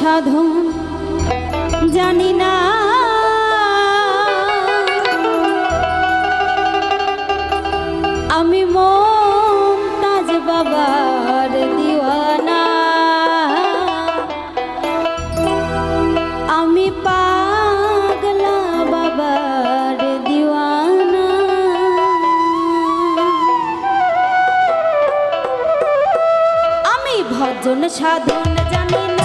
সাধন জানি না। আমি মমতাজ বাবার দিওয়ানা। আমি পাগলা বাবার দিওয়ানা। আমি ভজন সাধন জানি